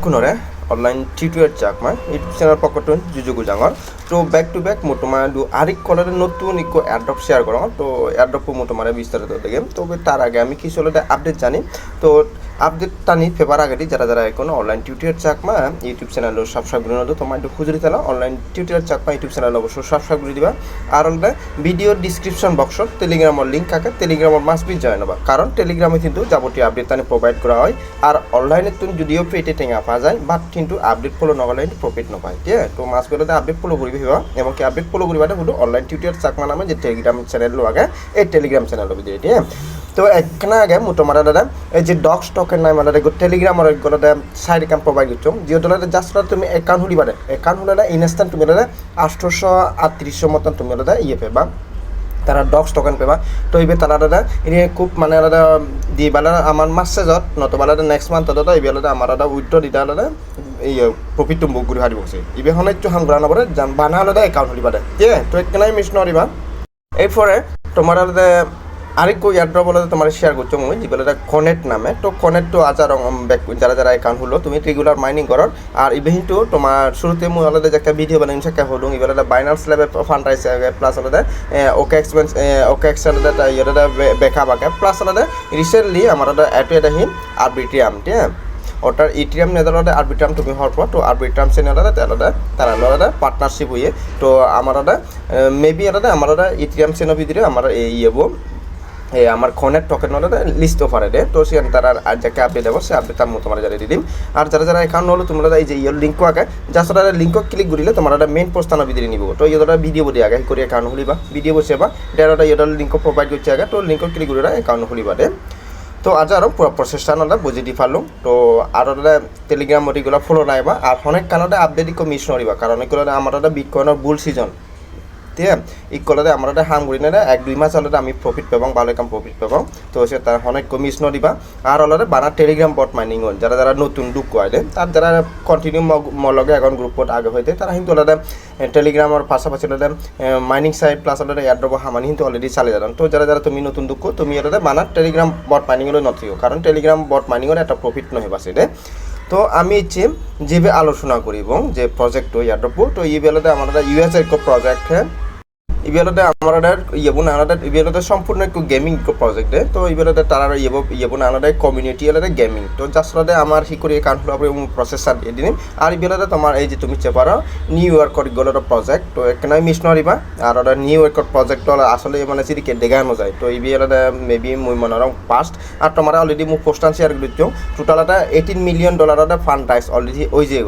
একোনৰে online tutorial Chakma YouTube channel পকটন জুজুগু জাঙর তো ব্যাক টু ব্যাক মো তোমার আরিক কলরে নতুন ইকো অ্যাড্রপ শেয়ার করো তো অ্যাড্রপ মো তোমার বিস্তারিত দেখে তবে তার আগে আমি কিছু হলে আপডেট জানি তো আপডেট টানি ফেবার আগে যারা যারা এখন online tutorial Chakma YouTube channel subscribe করে নতো তোমার একটু খুঁজে দিতে online tutorial Chakma YouTube channel অবশ্যই সাবস্ক্রাইব করে দিবা। আর হলে ভিডিওর ডিসক্রিপশন বক্সত টেলিগ্রামের লিঙ্ক থাকে টেলিগ্রামের মাস বি জয়েন হবা। কারণ টেলিগ্রামে কিন্তু যাবতীয় আপডেট টানি প্রোভাইড করা হয়। আর অনলাইনে তুমি যদিও পেটে টেঙা পাওয়া যায় বাট কিন্তু আপডেট ফলো নগলে প্রফিট নাপায় ঠিক আছে? তো মাস বেলাতে আপডেট ফলো করি ভাবা এবং কি আপডেট ফলো করিবাতে শুধু অনলাইন টিউটোরিয়াল চাকমা নামে যে টেলিগ্রাম চ্যানেল আগে, এই টেলিগ্রাম চ্যানেল ভিডিও ঠিক আছে? তো একখানা আগে মোৰ তোমাৰ দাদা, এই যে ডগ ষ্টকের নাই মানে টেলিগ্রামৰ গলতে সাইড একাউন্ট প্রোভাইড করছ যিহেতু দাদা জাস্ট তুমি একাউন্ট খুলিবা দে একাউন্ট খুলে ইনস্ট্যান্ট তুমি দাদা আঠশোশো আটত্রিশশো মতন তুমি দাদা ইয়ে পেবা, তারা ডগস টোকেন পেবা। তো এইবে তারা দাদা, এনে খুব মানে দাদা দি বেলা আমার মাসেজত নতুবা দাদা নেক্সট মান্থ দাদা এই বেলা আমার দাদা উইথড্র দিতা দাদা এই প্রফিটটো মোক ঘূৰি হাৰিব কৈছে। ইবে হনেটো হাংগ্ৰা নপৰে বানা হলে একাউন্ট খুলিবা দে তো একনাই মিস নরিবা এরপরে তোমার দাদা আরেকটু ইয়ারড্রপ বলে তোমার শেয়ার করছ মুই যেগুলো কনেক্ট নামে। তো কনেক্ট তো আজার যারা যারা একাউন্ট হলো তুমি রেগুলার মাইনিং করো আর ইভেন্টটো তোমার শুরুতে মুই আলাদা একটা ভিডিও বানাই সেটা হলো এবার বাইনান্স লেভেল ফান্ড আইসে প্লাস আলাদা ওকে এক্সপেন্স ওকে এক্স আলাদা ইয়েটা বেকা বাকে প্লাস আলাদা রিসেন্টলি আমার এটো এটা হিম আরবিটিয়াম ঠিক আছে? ওটার ইটিএম নেদারতে আরবিট্রাম তুমি হওয়ার পর তো আরবিট্রাম সে নেদারে তেলাদা তারা আলাদা পার্টনারশিপ হয়ে। তো আমার মেবি আলাদা আমার ইটিএম সেনো ভিতরে আমার এই ইয়েবো এই আমার খনের টোকেন হলে লিস্ট অফারে দে। তো সে তারা আর যাকে আপডেট দেবো, সে আপডেট তার তোমার যারা দিম। আর যারা যারা একাউন্ট হলো তোমরা এই যে ইয়ের লিঙ্ক আগে যা সাথে লিঙ্ক ক্লিক করিলে তোমার একটা মেইন পোস্টানো ভিতরে নিব। তো ইয়েটা ভিডিও বলি আগে করে একাউন্ট খুলিবা। ভিডিও বসে বা ডেটা ইয়েটার লিঙ্ক প্রোভাইড করছে আগে, তো লিঙ্ক ক্লিক করে একাউন্ট খুলিবা দে। তো আজ আরও পুরো প্রসেসটা নলে বুঝি দি পারলাম। তো আর টেলিগ্রাম ওটিগুলো ফলো নাইবা আর অনেক কারণে আপডেট ইকো মিস নরিবা কারণ এগুলো আমার একটা বিটকয়েনের বুল সিজন আছে ইকলতে আমার হাম করি না এক দুই মাস হলে আমি প্রফিট পাবাম ভালো কাম প্রফিট পাবাম তো সে তার অনেক মিস নদিবা আর হলে বানা টেলিগ্রাম বট মাইনিং হল যারা যারা নতুন ডুক কয়লে তার যারা কন্টিনিউ মলগে এখন গ্রুপত আগে হইতে, তারা কিন্তু হলে টেলিগ্রামের পাশাপাশি হলে মাইনিং সাইট প্লাস হলে এয়ারড্রপ হামানি কিন্তু অলরেডি চালে যান তো যারা যারা তুমি নতুন দুঃখ তুমি হলে বানা টেলিগ্রাম বট মাইনিং হলে নথিও কারণ টেলিগ্রাম বট মাইনিং হলে একটা প্রফিট নহিবা সেটা তো আমি ইচ্ছে যেভাবে আলোচনা করিব যে প্রজেক্ট ইয়ারড্রপ তো এই বেলাতে আমার ইউএস এক প্রজেক্ট হ্যাঁ ইবেলতে আমার ইয়েবো নানাদা ইবেলতে সম্পূর্ণ একটু গেমিং প্রজেক্ট তো ইবেলতে তারা ইয়েবো ইয়েবো নানাদা কমিউনিটি এলাদা গেমিং তো যার আমার হি করে কান হলো আপনি প্রসেসর দিয়ে দিন আর ইবেলতে তোমার এই যে তুমি চেপারো নিউ ইয়র্কর গেলো প্রজেক্ট তো এখানে মিস নরিবা আর ওটা নিউ ইয়র্কর প্রজেক্ট আসলে মানে সিদিকে দেখানো যায়। তো ইবেলতে মেবি মুই মনে রং পাস্ট আর তোমার অলরেডি মুখ পোস্টান শেয়ার করছ টোটাল একটা এইটিন মিলিয়ন ডলার ফান্ড টাইস অলরেডি ওই যে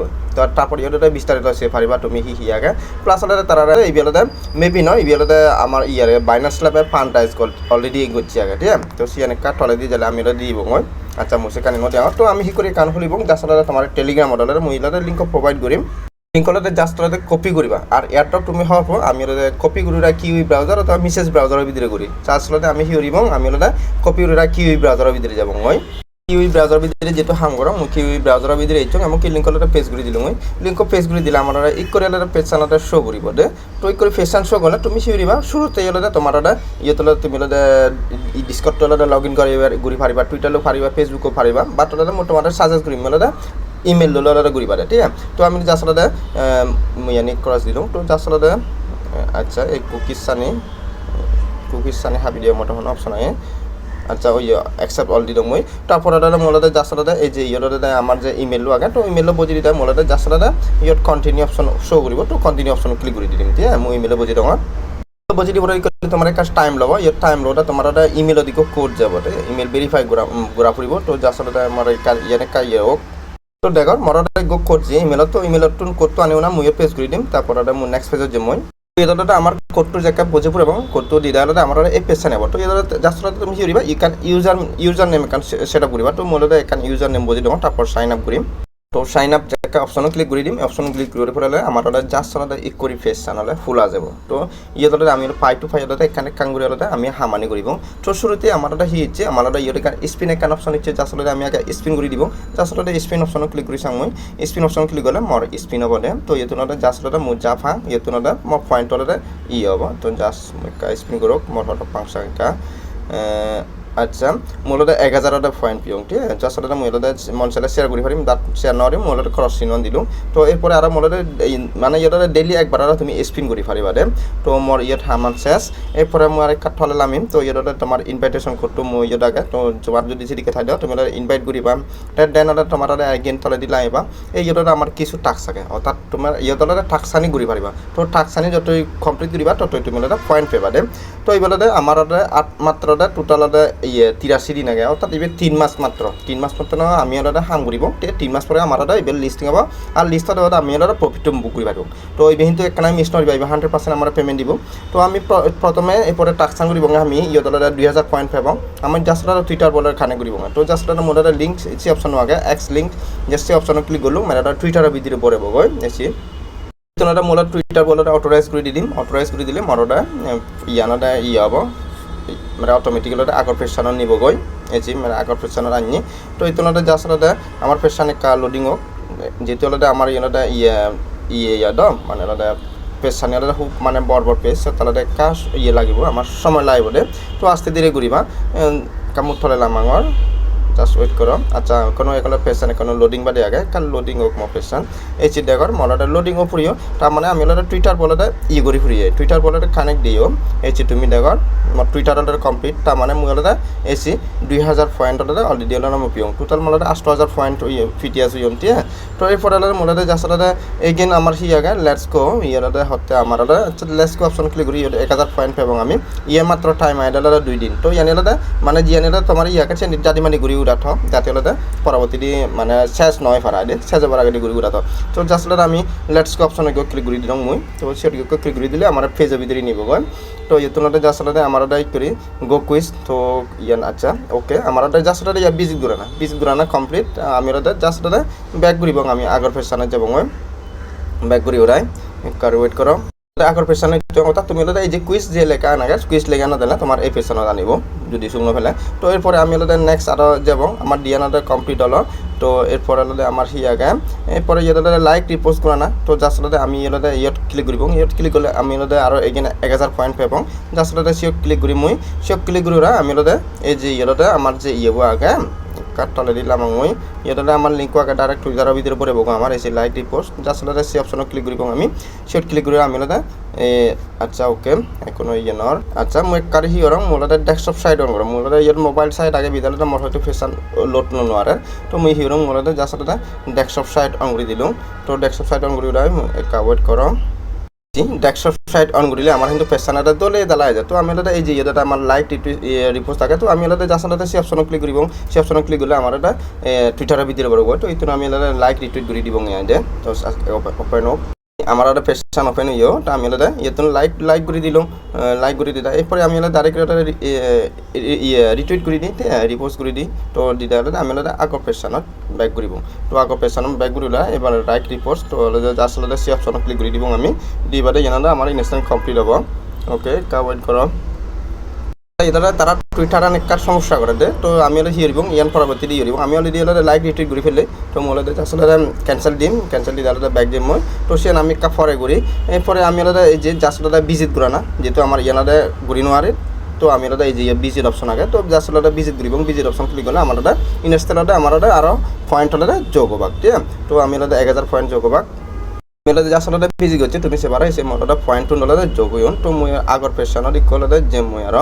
তারপর ইয়েটা বিস্তারিত সে পারিবা তুমি হি হিয়াকে প্লাস হলে তারা এই বেলাতে মেবি নয় এই বেলাতে আমার ইয়ারে বাইনাস ল্যাবে ফান্ড টাইস অলরেডি করছি আগে ঠিক আছে? তো কাট টলে দিয়ে যালে আমি দিব মই। আচ্ছা মুসে কানি মধ্যে তো আমি হি করে কান খুলিব যার তোমার টেলিগ্রাম অর্ডারের মহিলাদের লিঙ্ক প্রোভাইড করিম লিঙ্কলতে জাস্ট ওলাতে কপি করিবা আর এয়ারড্রপ তুমি হওয়ার পর আমি ওলাতে কপি করিরা কিউই ব্রাউজার অথবা মিসেস ব্রাউজারের ভিতরে করি চার্জ আমি হিউরিব আমি ওলাতে কপি করিরা কিউই ব্রাউজারের ভিতরে যাব মই। কিউই ব্রাউজার ভিতরে যেহেতু হাম করা মুই কিউই ব্রাউজারের ভিতরে এইচং এমনকি লিঙ্ক হলে পেজ করে দিলাম লিঙ্ক পেজ করে দিলে আমার ই করে হলে পেজ চানাটা শো করিব দে। তো ই করে পেজ চান শো করলে তুমি সিউরিবা শুরুতে হলে তোমার ইয়ে তোলে তুমি হলে ডিসকট হলে লগ ইন করিবা ঘুরি পারিবা টুইটারও পারিবা ফেসবুকও পারিবা বাট হলে মই তোমার সাজেস্ট করিম হলে ইমেল ললে ঘুরি পারে ঠিক আছে? তো আমি যা আসলে ইয়ানি ক্রস দিলাম। তো যা আসলে আচ্ছা এই কুকিজ সানি কুকিজ সানি হাবি দিয়ে মোটামুটি অপশন আহে। আচ্ছা ওই অ্যাকসেপ্ট অল দিলাম মই। তারপরে দাদা মোলাদে যাসলাদা এই যে ইয়তে আমার যে ইমেল আগে, তো ইমেলও বুঝি দিতে মোলাদে যাসলাদা ইয়ত কন্টিনিউ অপশন শো কৰিব। তো কন্টিনিউ অপশন ক্লিক কৰি দিম আছে? মই ইমেলে বুঝি দিওঁ বুঝি দিব তোমার কাজ টাইম লব। ইয়ত টাইম লওঁতে তোমাৰ এটা ইমেল দিক কোড যাব ইমেল ভেৰিফাই ঘূৰা ঘূৰা ফুৰিব। তো যাসলাদা আমাৰ ইয়ানে কাই হোক তো দেখৰ মৰতে গো কোড যে ইমেলত তো ইমেলত কোডটো আনিও না, মই পেজ কৰি দিম। তারপর মোৰ নেক্সট পেজত যে মই। এটা আমার কোডটো জেকা বুঝে পড়ে এবং কোডটো দিদা হলে আমার এই পেশা নেব তো এটা জাস্ট তুমি কি করিবা? ইকান ইউজার ইউজার নেম এখান সেট আপ করিবা। তো মূলত এখান ইউজার নেম বুঝে দেবো তারপর সাইন আপ করিম। তো সাইন আপ একটা অপশন ক্লিক করে দিম। অপশন ক্লিক করে ফেলে আমার ওটা জাস্ট ওটা ই করি ফেস চানলে ফুলা যাব। তো ইয়ে তোলে আমি ফাইভ টু ফাইভ ওটা এখানে কাঙ্গুরি ওটা আমি হামানি করিব তো শুরুতে আমার ওটা হি ইচ্ছে আমার ওটা ইয়ে এখানে স্পিন এখান অপশন ইচ্ছে জাস্ট ওটা আমি আগে স্পিন করে দিব। জাস্ট ওটা স্পিন অপশন ক্লিক করি চাং মই। স্পিন অপশন ক্লিক করলে মর স্পিন হব দে। তো ইয়ে তোলে জাস্ট ওটা মোৰ জাফা ইয়ে তোলে মোৰ পয়েন্ট ওটা ই হব। তো জাস্ট স্পিন করক মোৰ হঠাৎ একা আচ্ছা মূলতে এক হাজারটা পয়েন্ট পিয়ং ঠিক আছে জাস্ট এটা মূলতে মনসালে শেয়ার করি পারিম তাত শেয়ার নরে মূলতে ক্রস চিহ্ন দিলোঁ। তো এরপরে আর মূলতে মানে ইয়াতে ডেইলি একবার আর তুমি স্পিন কৰি পাৰিবা দে। তো মোৰ ইয়াত সামান শেষ। এরপরে মই আরেক কাঠ থলে নামিম। তো ইয়াতে তোমার ইনভাইটেশন কোডটো মই ইয়াত তো তোমার যদি সেদিকে থাকে দাও, তুমি ইনভাইট করিবা দেন তোমার এগেইন তলে দিলে আহিবা এই ইয়াতে আমার কিছু টাস্ক থাকে। অর্থাৎ তোমার ইয়াতে টাস্ক আনি ঘূৰি পাৰিবা। তো টাস্ক আনি যতই কমপ্লিট কৰিবা, ততই তুমি পয়েন্ট পাবা দে। তো এইবেলাতে আমার আট মাত্র টোটালতে ইয়ে তিরাশি দিন আগে অর্থাৎ এবার তিন মাস মাত্র তিন মাস মাত্র না আমি ওটা হাম ঠিক আছে তিন মাস পরে আমার ওটা এবার লিস্টিং হব। আর লিস্টত আমি ওটা প্রফিট বুক করি পারিব তো এই কিন্তু একখানা মিস নরিবা এবার হান্ড্রেড পার্সেন্ট আমার পেমেন্ট দিব। তো আমি প্র- প্রথমে এরপরে টাকসান করিব আমি ইয়ত দুই হাজার পয়েন্ট পাব। আমি জাস্ট ওটা টুইটার বলার খানে করিব তো জাস্ট ওটা মোটা লিঙ্ক সে অপশন আগে এক্স লিঙ্ক জাস্ট সে অপশন ক্লিক করল মানে ওটা টুইটারের ভিতরে পরে বগৈ এসি তোনাটা মোলা টুইটার বলতে অথরাইজ করে দিম। অথরাইজ করে দিলে মরটা ইয়ানটা ই হব। মানে অটোমেটিক্যালি আগর পেছানত নিবগই এজি মানে আগর পেছানত আনি তো এই তুলনাতে জাস্ট আমাৰ পেছানে কা লোডিং হোক যেহেতু আলাদা আমার ইয়াতে ইয়ে ইয়ে ইয়াদ মানে আলাদা পেশানি আলাদা খুব মানে বড় বড় পেজ তাহলে কা ইয়ে লাগিব আমার সময় লাগিব দে। তো আস্তে ধীরে ঘুরিবা কামুর থলে লামাঙৰ। জাস্ট ওয়েট করো আচ্ছা কোনো এখানে পেশান কোনো লোডিং বাদে আগে কাল লোডিং হোক মো পেশান এই চিট দেখর মলাটা লোডিং ও ফুরিও তার মানে আমি ওলাটা টুইটার বলাটা ই করি ফুরিয়ে টুইটার বলাটা কানেক্ট দিও এই চি তুমি মোর টুইটার অর্ডার কমপ্লিট তার মানে মুই ওলাটা এসি দুই পয়েন্ট ওলাটা অলরেডি ওলা নাম পিও টোটাল মলাটা আষ্ট হাজার পয়েন্ট ফিটি আছে টিয়া তো এই মোলাটা জাস্ট ওলাটা এগেন আমার হি আগে লেটস গো ইয়ালাটা হতে আচ্ছা লেটস গো অপশন ক্লিক করি এক হাজার পয়েন্ট পাবো আমি ইয়ে মাত্র টাইম আইডালা দুই দিন তো ইয়ানি ওলাটা মানে জিয়ানিলা তোমার ইয়াকে চেনি জাতি মানে ঘুরি যাতে ওলাতে পরবর্তী দি মানে শেষ নয় ফারা দে, শেষ হবার আগে ঘুরি উড়াথ তো ওলাটা আমি লেটস গো অপশনে গিয়ে ক্লিক করে দিলাম মুই। তো সেটিকে ক্লিক করে দিলে আমার ফেজের ভিতরে নিব গয় তো তোলাতে জাস্ট ওলাতে আমার ওটাই করি গো কুইজ তো ইয়ান আচ্ছা ওকে আমার ওটা জাস্ট ওটা ইয়া বিজিত ঘুরানা বিজিত ঘুরানা কমপ্লিট আমি জাস্ট ওটা ব্যাক ঘুরিব আমি আগর ফেসানে যাব মই ওরাই কার ওয়েট করো আগৰ পেছনে কথা, তুমি ওলাতে এই যে কুইজ যে লেখা নাগে কুইজ লেখা নাজানে, তোমাৰ এই পেছনত আনিব, যদি শুকনো ফেলে তো এরপরে আমি ওলাতে নেক্সট আরও যাব আমার ডিএনআটা কমপ্লিট হলো তো এরপরে ওলাতে আমার হি আগে। এরপরে ইয়েতে লাইক রিপোস্ট করা না, তো জাস্ট ওলাতে আমি ওলাতে ইয়ত ক্লিক করিব ইয়ত ক্লিক করলে আমি ওলাতে আরও এগিয়ে এক হাজার পয়েন্ট পাব। জাস্ট ওলাতে সিয়ক ক্লিক করি মুই সিয়ক ক্লিক করি আমি ওলাতে এই যে ইয়েতে আমার যে ইয়েব আগে তলে দিলাম মই ইয়াতে আমার লিঙ্ক আগে ডাইরেক্ট টুইটারের ভিতরে পড়ে বকো আমার যে লাইক রিপোস্ট জাস্ট ওলাতে সে অপশনে ক্লিক করিব আমি। সিয়ত ক্লিক করি আমি এ আচ্ছা ওকে এখন ইয়ে নর আচ্ছা মই কারি হি ওরং মোলাতে ডেস্কটপ সাইড অন করম মোলাতে ইয়ার মোবাইল সাইড আগে বিদ্যালয়তে মোর হয়তো ফেশন লোড নোয়ারে তো মই হিরং মোলাতে জাস্ট ওটা ডেস্কটপ সাইড অন করে দিলুম তো ডেস্কটপ সাইড অন করে উড়াই একা ওয়েট করো ডেস্কটপ সাইড অন কৰিলে আমার কিন্তু পেচানাটা দলে দালাই যায় তো আমি এটা এই যে এটা আমাৰ লাইক রিপোর্ট থাকে, তো আমি এটা জাস্ট এটা সেই অপশন ক্লিক করিব সেই অপশন ক্লিক করলে আমার এটা টুইটারের ভিতরে বড় তো এই আমি এটা লাইক রিটুইট করে দিব তো ওপেন হোক আমার একটা ফেশন ওপেন হইও, তা আমি এটা ইয়েতন লাইক লাইক করে দিলাম লাইক করে দিতা। এরপরে আমি এটা ডাইরেক্ট এটা রিটুইট করে দিই রিপোস্ট করে দিই। তো দিতে হলে আমি এটা আগর ফেশনত ব্যাক করিব। তো আগর পেশানত ব্যাক করিলে, এবার রাইট রিপোস্ট তো জাস্ট হলে সি অপশনত ক্লিক করে দিব আমি। দিবারে জানালে আমার ইনস্ট্যান্ট কমপ্লিট হব। ওকে কা ওয়েট করো। এদারা তারা টুইটার অনেককার সমস্যা করে দে তো আমি হলে হিয়ারিব ইয়ান পরবর্তী দিয়ে হিয়ারিব আমি অলরেডি হলে লাইক রিটুইট করে ফেলে তো মোলে আসলে ক্যান্সেল দিম ক্যান্সেল দিয়ে তাহলে ব্যাক দিম মই তো সে আমি কা পরে করি এরপরে আমি হলে এই যে জাস্ট হলে ভিজিট করা না যেহেতু আমার ইয়ানারে ঘুরি নোয়ারে তো আমি ওটা এই যে ভিজিট অপশন আগে তো জাস্ট ওটা ভিজিট করিব ভিজিট অপশন ক্লিক করলে আমার ওটা ইনস্টলটা আমার ওটা আরও পয়েন্ট হলে যোগ হবাক ঠিক আছে তো আমি ওটা এক হাজার পয়েন্ট যোগ হবাক মেলাতে যা আসলে ভিজি করছে তুমি সেবার এসে মোটরটা পয়েন্ট টু নলাতে যোগ হইন তো মই আগর পেশানত ইকলতে যে মই আর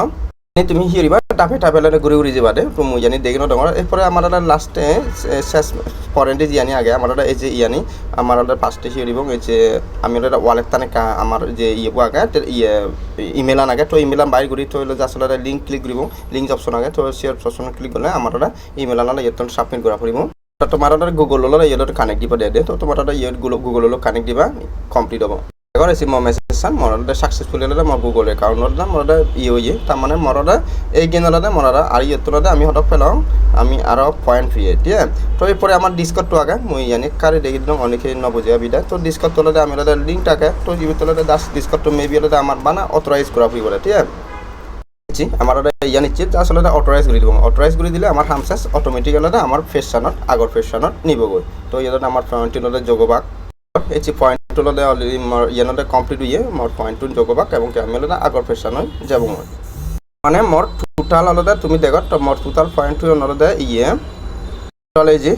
তুমি হিরিবা টাফে টাফে লাগে ঘুরি ঘুরি যাবা দে তো মই জানি দেখি নডর এরপরে আমার একটা লাস্টে শেষ পরেন্টে জিয়ানি আগে আমার একটা এই যে ইয়ানি আমার একটা ফার্স্টে হিরিব এই যে আমি একটা ওয়ালেট তানে আমার যে ইয়ে আগে ইয়ে ইমেল আগে তো ইমেল বাইর করি তো হইলে যে আসলে লিঙ্ক ক্লিক করিব লিঙ্ক অপশন আগে তো শেয়ার অপশন ক্লিক করলে আমার একটা ইমেল আনালে ইয়ে সাবমিট করা পড়িব তো তোমার একটা গুগল হলো ইয়ে কানেক্ট দিবা দে তো তোমার একটা ইয়ে গুগল হলো কানেক্ট দিবা কমপ্লিট হব। এখন এসে মই চান মরদে সাকসেসফুল হলে মোৰ গুগল একাউণ্টত মরদে ই হয়ে তার মানে মরদে এই গেনলতে মরারা আর ইয়েতলতে আমি হঠাৎ পেলাম আমি আরও পয়েন্ট ফিয়ে ঠিক তো এরপরে আমার ডিসকটটো আগে। মই ইয়ানি কারি দেখি দিলাম অনেকে নবুঝিয়া বিদায় তো ডিসকট তলতে আমি হলে লিঙ্ক থাকে তো ইয়ে তলতে দাস ডিসকটটো মেবি হলে আমার বানা অথরাইজ করা ফুই বলে ঠিক আছে? আমার ওটা ইয়া নিচ্ছি আসলে অটোরাইজ করে দিব। অটোরাইজ করে দিলে আমার হামসাস অটোমেটিক্যালি আমার ফেশনত আগর ফেশনত নিবগৈ। তো ইয়াতে আমার পয়েন্টটি যোগবাক এই পয়েন্ট হলে অলরেডি মোৰ ইয়ানতে কমপ্লিট হয়ে মর পয়েন্ট জগবাক এবং আমি হলে আগর ফেশনত যাব। মই মানে মোর টোটাল আলাদা, তুমি দেখো মর টোটাল পয়েন্ট আলাদা ইয়ে এই যে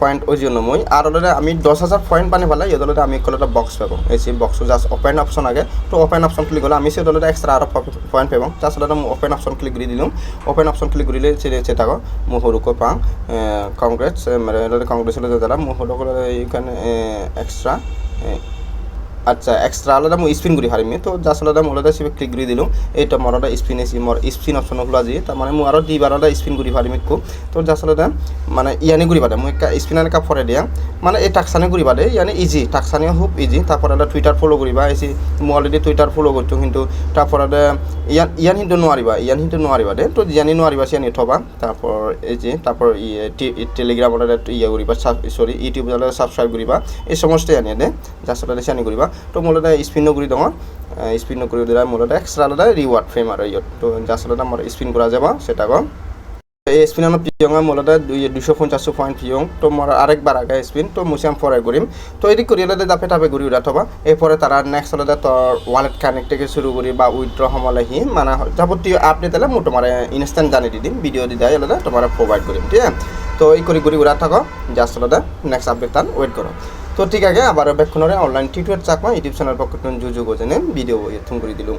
পয়েন্ট ওই জন্য মই আর অলরেডি আমি দশ হাজার পয়েন্ট বানি পালে ইয়াত আমি আমি কলটা বক্স পাব। এই বক্স জাস্ট ওপেন অপশন আগে। তো ওপেন অপশন ক্লিক হলে আমি সে অলরেডি এক্সট্রা আর পয়েন্ট পাব। জাষ্ট অলরেডি মই ওপেন অপশন ক্লিক করে দিলাম ওপেন অপশন ক্লিক কৰিলে থাকো মই সৰুকৈ পাওঁ। কংগ্ৰেছ কংগ্ৰেছলৈ দাদা মই সৰুকৈ এইকাৰণে এক্সট্ৰা আচ্ছা এক্সট্রা আলাদা মই স্পিন কৰি হাৰিমি। তো জাষ্ট আলাদা মই আলাদা সিবে ক্লিক কৰি দিলোঁ। এইটো মোৰ আলাদা স্পিন আছে, মোৰ স্পিন অপশ্যন খোলা যি তাৰমানে মই আৰু দুইবাৰ আলাদা স্পিন কৰি হাৰিমি কো তো জাষ্ট আলাদা মানে ইয়ানি কৰি পাদে মই স্পিনাৰ কাপ ফৰে দিয়া। মানে এই টাকসানি কৰি পাদে ইয়ানি ইজি টাকসানি খুব ইজি তারপর আলাদা টুইটার ফলো করিবা এসি মই অলরেডি টুইটার ফলো করছ কিন্তু তারপর আলাদা ইয়ান ইয়ান কিন্তু নোৱাৰিবা, ইয়ান কিন্তু নোৱাৰিবা দে। তো জানি নোৱাৰিবা সিয়ানি থবা। তারপর এই যে, তারপর টেলিগ্রাম আলাদা ইয়ে করিবা সরি ইউটিউব আলাদা সাবস্ক্রাইব করিবা এই সমস্ত ইয়ানি দে। জাষ্ট আলাদা সিয়ানি করিবা স্পিন কৰি দিলে মোৰ আলাদা এক্সট্রা আলাদা রিওয়ার্ড ফ্রেম আর ইয়ত তো জাস্ট আলাদা আমার স্পিন করা যাবা, সেটা কম। এই স্পিন আমার পিয়ং মূলত দুই দুশো পঞ্চাশশো পয়েন্ট পিয়ং তো মোর আরেকবার আগে স্পিন তো মুছে আমি পরে তো এদিক করি আলাদা দাপে টাপে ঘুরি উঠা থবা। এরপরে তারা নেক্সট আলাদা তোর ওয়ালেট কানেক্ট থেকে শুরু করি বা উইথড্র সমলে হি মানে যাবতীয় আপডেট এলে মই তোমার ইনস্ট্যান্ট জানি দি দিম ভিডিও দি দেয় তোমার প্রোভাইড করিম ঠিক আছে? তো এই করে ঘুরি উড়া থাকো জাস্ট আলাদা নেক্সট আপডেট তার ওয়েট করো তো ঠিক আছে আবার back online tutorial Chakma, YouTube channel পক্ষ জুজু গোজেনে ভিডিও এথুন করে দিলুম।